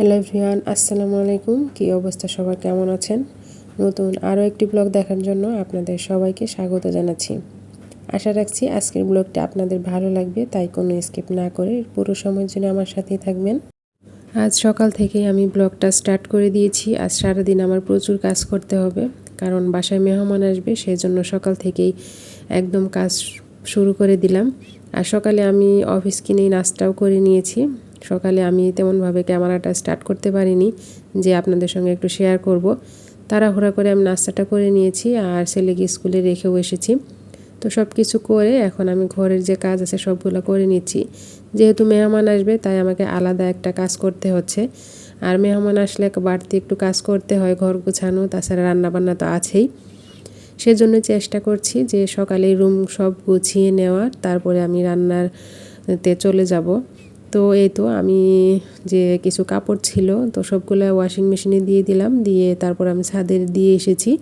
Hello everyone, আসসালামু আলাইকুম। কী অবস্থা? সবার কেমন আছেন? নতুন আরও একটি ব্লগ দেখার জন্য আপনাদের সবাইকে স্বাগত জানাচ্ছি। আশা রাখছি আজকের ব্লগটি আপনাদের ভালো লাগবে, তাই কোনো স্কিপ না করে পুরো সময়ের জন্য আমার সাথেই থাকবেন। আজ সকাল থেকেই আমি ব্লগটা স্টার্ট করে দিয়েছি। আজ সারাদিন আমার প্রচুর কাজ করতে হবে, কারণ বাসায় মেহমান আসবে সেই জন্য সকাল থেকেই একদম কাজ শুরু করে দিলাম। আর সকালে আমি অফিস কিনেই নাস্তাও করে নিয়েছি। সকালে আমি তেমনভাবে ক্যামেরাটা স্টার্ট করতে পারিনি, যে আপনাদের সঙ্গে একটু শেয়ার করব। তাড়াহুড়া করে আমি নাস্তাটা করে নিয়েছি আর ছেলেকে স্কুলে রেখেও এসেছি। তো সব কিছু করে এখন আমি ঘরের যে কাজ আছে সবগুলো করে নিচ্ছি। যেহেতু মেহমান আসবে, তাই আমাকে আলাদা একটা কাজ করতে হচ্ছে। আর মেহমান আসলে বাড়তি একটু কাজ করতে হয়, ঘর গোছানো, তাছাড়া রান্নাবান্না তো আছেই। সেজন্য চেষ্টা করছি যে সকালে রুম সব গুছিয়ে নেওয়ার, তারপরে আমি রান্নার তে চলে যাব। তো এই তো আমি যে কিছু কাপড় ছিল, তো সবগুলো ওয়াশিং মেশিনে দিয়ে দিলাম, দিয়ে তারপর আমি ছাদে দিয়ে এসেছি।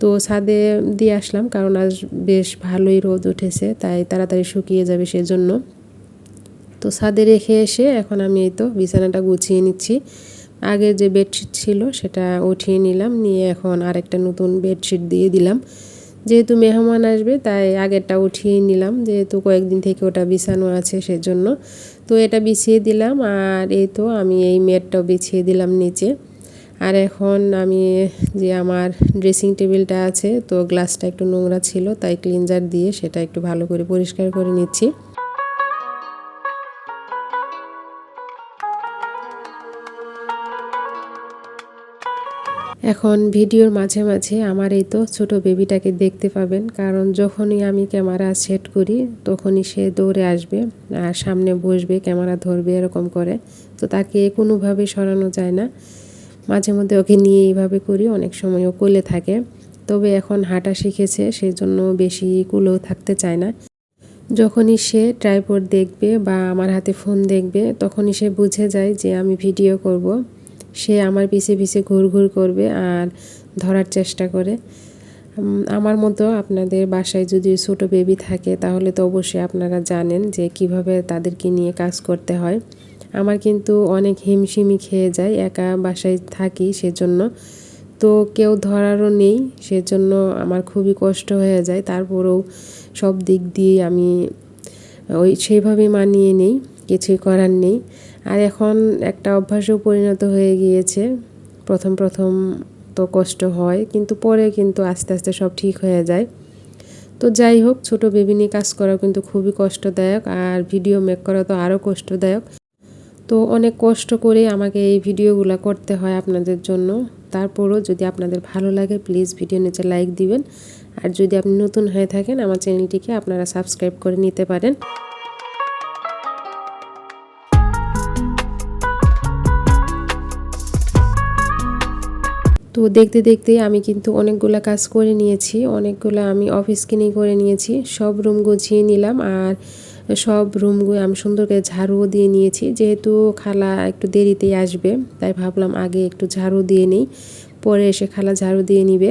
তো ছাদে দিয়ে আসলাম কারণ আজ বেশ ভালোই রোদ উঠেছে, তাই তাড়াতাড়ি শুকিয়ে যাবে সেজন্য। তো ছাদে রেখে এসে এখন আমি এই তো বিছানাটা গুছিয়ে নিচ্ছি। আগের যে বেডশিট ছিল সেটা উঠিয়ে নিলাম, নিয়ে এখন আরেকটা নতুন বেডশিট দিয়ে দিলাম। যেহেতু মেহমান আসবে, তাই আগেরটা উঠিয়ে নিলাম। যেহেতু কয়েকদিন থেকে ওটা বিছানো আছে সেজন্য। তো এটা বিছিয়ে দিলাম আর এই তো আমি এই মেটটাও বিছিয়ে দিলাম নিচে। আর এখন আমি যে আমার ড্রেসিং টেবিলটা আছে, তো গ্লাসটা একটু নোংরা ছিল, তাই ক্লিনজার দিয়ে সেটা একটু ভালো করে পরিষ্কার করে নিচ্ছি। এখন ভিডিওর মাঝে মাঝে আমার এই তো ছোট বেবিটাকে দেখতে পাবেন, কারণ যখনই আমি ক্যামেরা সেট করি, তখনই সে দৌড়ে আসবে আর সামনে বসবে, ক্যামেরা ধরবে এরকম করে। তো তাকে কোনোভাবে সরানো যায় না। মাঝে মধ্যে ওকে নিয়ে এইভাবে করি, অনেক সময় ও কোলে থাকে। তবে এখন হাঁটা শিখেছে সেই জন্য বেশি কুলেও থাকতে চায় না। যখনই সে ট্রাইপোর্ড দেখবে বা আমার হাতে ফোন দেখবে, তখনই সে বুঝে যায় যে আমি ভিডিও করব। সে আমার পিছে পিছে ঘুর ঘুর করবে আর ধরার চেষ্টা করে। আমার মতো আপনাদের বাসায় যদি ছোট বেবি থাকে, তাহলে তো অবশ্যই আপনারা জানেন যে কীভাবে তাদেরকে নিয়ে কাজ করতে হয়। আমার কিন্তু অনেক হিমশিমি খেয়ে যায়, একা বাসায় থাকি সেজন্য। তো কেউ ধরারও নেই, সেজন্য আমার খুবই কষ্ট হয়ে যায়। তারপরেও সব দিক দিয়ে আমি ওই সেইভাবে মানিয়ে নেই, কিছুই করার নেই। আর এখন একটা অভ্যাসেও পরিণত হয়ে গিয়েছে। প্রথম প্রথম তো কষ্ট হয়, কিন্তু পরে কিন্তু আস্তে আস্তে সব ঠিক হয়ে যায়। তো যাই হোক, ছোট বেবি নিয়ে কাজ করা কিন্তু খুবই কষ্টদায়ক, আর ভিডিও মেক করা তো আরও কষ্টদায়ক। তো অনেক কষ্ট করে আমাকে এই ভিডিওগুলো করতে হয় আপনাদের জন্য। তারপরও যদি আপনাদের ভালো লাগে প্লিজ ভিডিও নিচে লাইক দিবেন। আর যদি আপনি নতুন হয়ে থাকেন, আমার চ্যানেলটিকে আপনারা সাবস্ক্রাইব করে নিতে পারেন। তো দেখতে দেখতে আমি কিন্তু অনেকগুলো কাজ করে নিয়েছি, অনেকগুলো আমি অফিস কিনেই করে নিয়েছি, সব রুম গুছিয়ে নিলাম আর সব রুমগুলো আমি সুন্দর করে ঝাড়ুও দিয়ে নিয়েছি। যেহেতু খালা একটু দেরিতেই আসবে, তাই ভাবলাম আগে একটু ঝাড়ু দিয়ে নিই, পরে এসে খালা ঝাড়ু দিয়ে নিবে।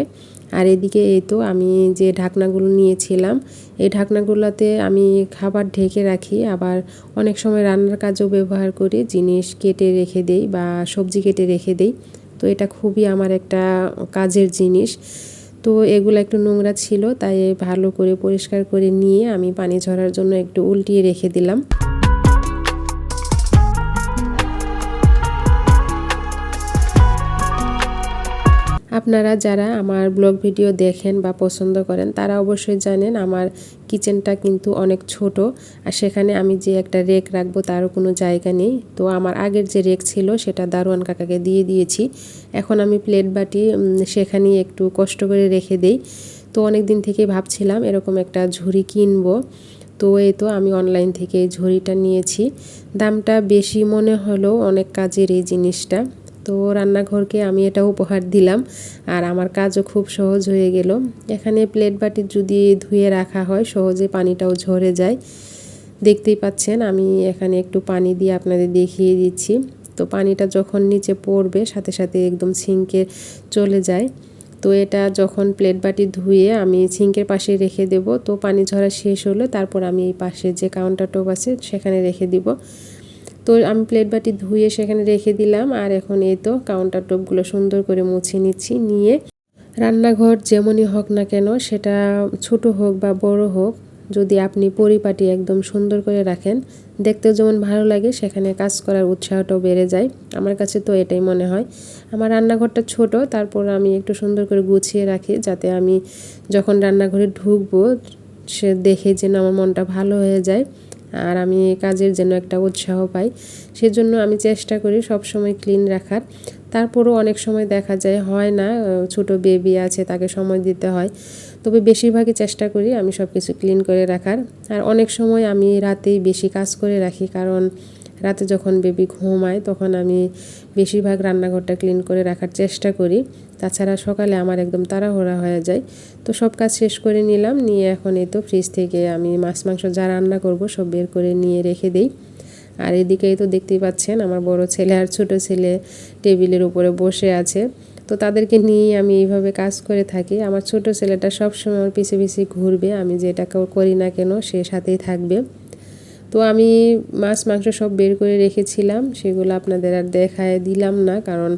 আর এদিকে এই তো আমি যে ঢাকনাগুলো নিয়েছিলাম, এই ঢাকনাগুলোতে আমি খাবার ঢেকে রাখি, আবার অনেক সময় রান্নার কাজেও ব্যবহার করি, জিনিস কেটে রেখে দেই বা সবজি কেটে রেখে দেই। তো এটা খুবই আমার একটা কাজের জিনিস। তো এগুলো একটু নোংরা ছিল, তাই ভালো করে পরিষ্কার করে নিয়ে আমি পানি ঝরার জন্য একটু উল্টিয়ে রেখে দিলাম। আপনারা যারা আমার ব্লগ ভিডিও দেখেন বা পছন্দ করেন, তারা অবশ্যই জানেন আমার কিচেনটা কিন্তু অনেক ছোট। আর সেখানে আমি যে একটা রেক রাখব, তারও কোনো জায়গা নেই। তো আমার আগের যে রেক ছিল, সেটা দারোয়ান কাকাকে দিয়ে দিয়েছি। এখন আমি প্লেট বাটি সেখানেই একটু কষ্ট করে রেখে দেই। তো অনেক দিন থেকে ভাবছিলাম এরকম একটা ঝুড়ি কিনবো। তো এই তো আমি অনলাইন থেকে এই ঝুড়িটা নিয়েছি। দামটা বেশি মনে হলেও অনেক কাজের এই জিনিসটা। তো রান্নাঘরকে আমি এটা উপহার দিলাম। আর আমার কাজও খুব সহজ হয়ে গেল। এখানে প্লেট বাটি যদি ধুয়ে রাখা হয়, সহজে পানিটাও ঝরে যায়। দেখতেই পাচ্ছেন, আমি এখানে একটু পানি দিয়ে আপনাদের দেখিয়ে দিচ্ছি। তো পানিটা যখন নিচে পড়বে, সাথে সাথে একদম সিঙ্কে চলে যায়। তো এটা যখন প্লেট বাটি ধুয়ে আমি সিঙ্কের পাশে রেখে দেব, তো পানি ঝরা শেষ হলে তারপর আমি এই পাশে যে কাউন্টার টপ আছে, সেখানে রেখে দিব। তো আমি প্লেট বাটি ধুয়ে সেখানে রেখে দিলাম আর এখন এই তো কাউন্টার টপগুলো সুন্দর করে মুছে নিচ্ছি। নিয়ে রান্নাঘর যেমনই হোক না কেন, সেটা ছোট হোক বা বড় হোক, যদি আপনি পরিপাটি একদম সুন্দর করে রাখেন, দেখতেও যেমন ভালো লাগে, সেখানে কাজ করার উৎসাহটাও বেড়ে যায়। আমার কাছে তো এটাই মনে হয়। আমার রান্নাঘরটা ছোট, তারপর আমি একটু সুন্দর করে গুছিয়ে রাখি, যাতে আমি যখন রান্নাঘরে ঢুকবো, সে দেখে যেন আমার মনটা ভালো হয়ে যায়। আর আমি এই কাজের যেন একটা উৎসাহ পাই। সেজন্য আমি চেষ্টা করি সব সময় ক্লিন রাখার। তারপরও অনেক সময় দেখা যায়, হয় না ছোট বেবি আছে, তাকে সময় দিতে হয়। তবে বেশিরভাগই চেষ্টা করি আমি সব কিছু ক্লিন করে রাখার। আর অনেক সময় আমি রাতেই বেশি কাজ করে রাখি, কারণ রাতে যখন বেবি ঘুমায়, তখন আমি বেশিরভাগ রান্নাঘরটা ক্লিন করে রাখার চেষ্টা করি। তাছাড়া সকালে আমার একদম তাড়াহুড়া হয়ে যায়। তো সব কাজ শেষ করে নিলাম, নিয়ে এখন এই তো ফ্রিজ থেকে আমি মাছ, মাংস যা রান্না করব সব বের করে নিয়ে রেখে দিই। আর এদিকেই তো দেখতেই পাচ্ছেন, আমার বড় ছেলে আর ছোট ছেলে টেবিলের উপরে বসে আছে। তো তাদেরকে নিয়ে আমি এইভাবে কাজ করে থাকি। আমার ছোট ছেলেটা সবসময় আমার পিছে পিছিয়ে ঘুরবে, আমি যেটা করি না কেন সে সাথেই থাকবে। তো আমি মাছ, মাংস সব বের করে রেখেছিলাম। সেগুলো আপনাদের আর দেখায় দিলাম না, কারণ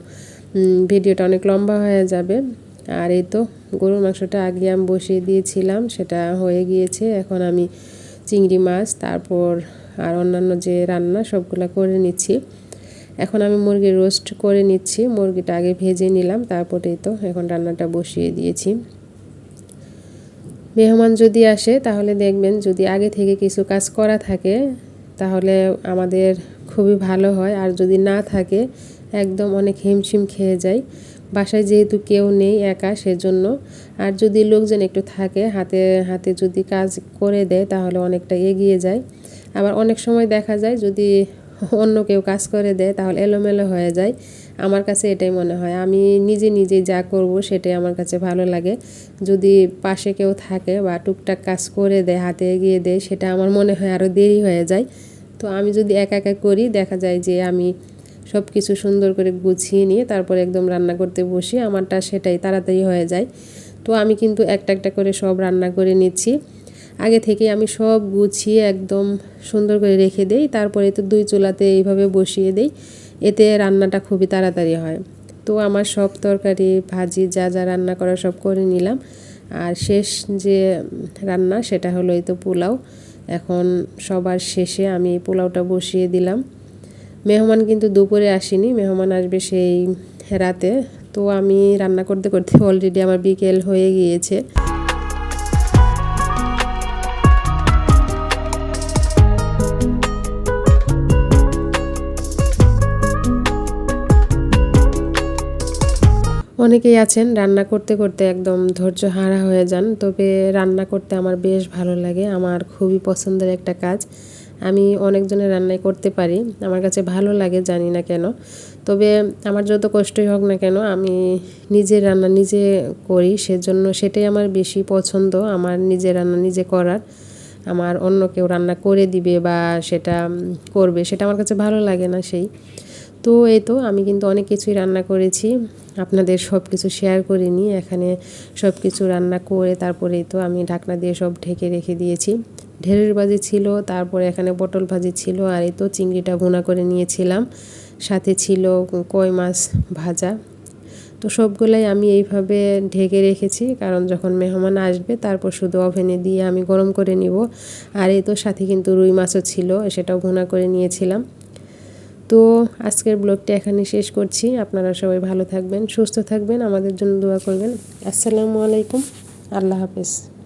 ভিডিওটা অনেক লম্বা হয়ে যাবে। আর এই তো গরুর মাংসটা আগে আমি বসিয়ে দিয়েছিলাম, সেটা হয়ে গিয়েছে। এখন আমি চিংড়ি মাছ, তারপর আর অন্যান্য যে রান্না, সবগুলো করে নিচ্ছি। এখন আমি মুরগির রোস্ট করে নিচ্ছি। মুরগিটা আগে ভেজে নিলাম তারপরেই তো এখন রান্নাটা বসিয়ে দিয়েছি। মেহমান যদি আসে, তাহলে দেখবেন যদি আগে থেকে কিছু কাজ করা থাকে, তাহলে আমাদের খুবই ভালো হয়। আর যদি না থাকে, একদম অনেক হিমশিম খেয়ে যায়। বাসায় যেহেতু কেউ নেই একা সেজন্য। আর যদি লোকজন একটু থাকে, হাতে হাতে যদি কাজ করে দেয়, তাহলে অনেকটা এগিয়ে যায়। আবার অনেক সময় দেখা যায়, যদি অন্য কেউ কাজ করে দেয়, তাহলে এলোমেলো হয়ে যায়। আমার কাছে এটাই মনে হয়। আমি নিজে নিজে যা করব সেটাই আমার কাছে ভালো লাগে। যদি পাশে কেউ থাকে বা টুকটাক কাজ করে দেয়, হাতে এগিয়ে দেয়, সেটা আমার মনে হয় আরও দেরি হয়ে যায়। তো আমি যদি একা একা করি, দেখা যায় যে আমি সব কিছু সুন্দর করে গুছিয়ে নিয়ে তারপর একদম রান্না করতে বসি, আমারটা সেটাই তাড়াতাড়ি হয়ে যায়। তো আমি কিন্তু একটা একটা করে সব রান্না করে নিচ্ছি। আগে থেকে আমি সব গুছিয়ে একদম সুন্দর করে রেখে দেই। তারপরে তো দুই চুলাতে এইভাবে বসিয়ে দেই। এতে রান্নাটা খুবই তাড়াতাড়ি হয়। তো আমার সব তরকারি, ভাজি, যা যা রান্না করা সব করে নিলাম। আর শেষ যে রান্না সেটা হলো এই তো পোলাও। এখন সবার শেষে আমি পোলাওটা বসিয়ে দিলাম। মেহমান কিন্তু দুপুরে আসেনি, মেহমান আসবে সেই রাতে। তো আমি রান্না করতে করতে অলরেডি আমার বিকেল হয়ে গিয়েছে। অনেকেই আছেন, রান্না করতে করতে একদম ধৈর্য হারা হয়ে যান। তবে রান্না করতে আমার বেশ ভালো লাগে, আমার খুবই পছন্দের একটা কাজ। আমি অনেকজনের রান্নাই করতে পারি, আমার কাছে ভালো লাগে, জানি না কেন। তবে আমার যত কষ্টই হোক না কেন, আমি নিজের রান্না নিজে করি, সেজন্য সেটাই আমার বেশি পছন্দ, আমার নিজের রান্না নিজে করার। আমার অন্য কেউ রান্না করে দিবে বা সেটা করবে, সেটা আমার কাছে ভালো লাগে না সেই। তো এই তো, আমি কিন্তু অনেক কিছুই রান্না করেছি। আপনাদের সব কিছু শেয়ার করে নিই এখানে সব কিছু রান্না করে তারপরে তো আমি ঢাকনা দিয়ে সব ঢেকে রেখে দিয়েছি। ঢেঁড়ের ভাজি ছিল, তারপরে এখানে পটল ভাজি ছিল, আর এই তো চিংড়িটা ভুনা করে নিয়েছিলাম। সাথে ছিল কই মাছ ভাজা। তো সবগুলাই আমি এইভাবে ঢেকে রেখেছি, কারণ যখন মেহমান আসবে, তারপর শুধু ওভেনে দিয়ে আমি গরম করে নিব। আর এই তো সাথে কিন্তু রুই মাছও ছিল, সেটাও ভুনা করে নিয়েছিলাম। তো আজকের ব্লগটা এখানে শেষ করছি। আপনারা সবাই ভালো থাকবেন, সুস্থ থাকবেন। আমাদের জন্য দোয়া করবেন। আসসালামু আলাইকুম। আল্লাহ হাফেজ।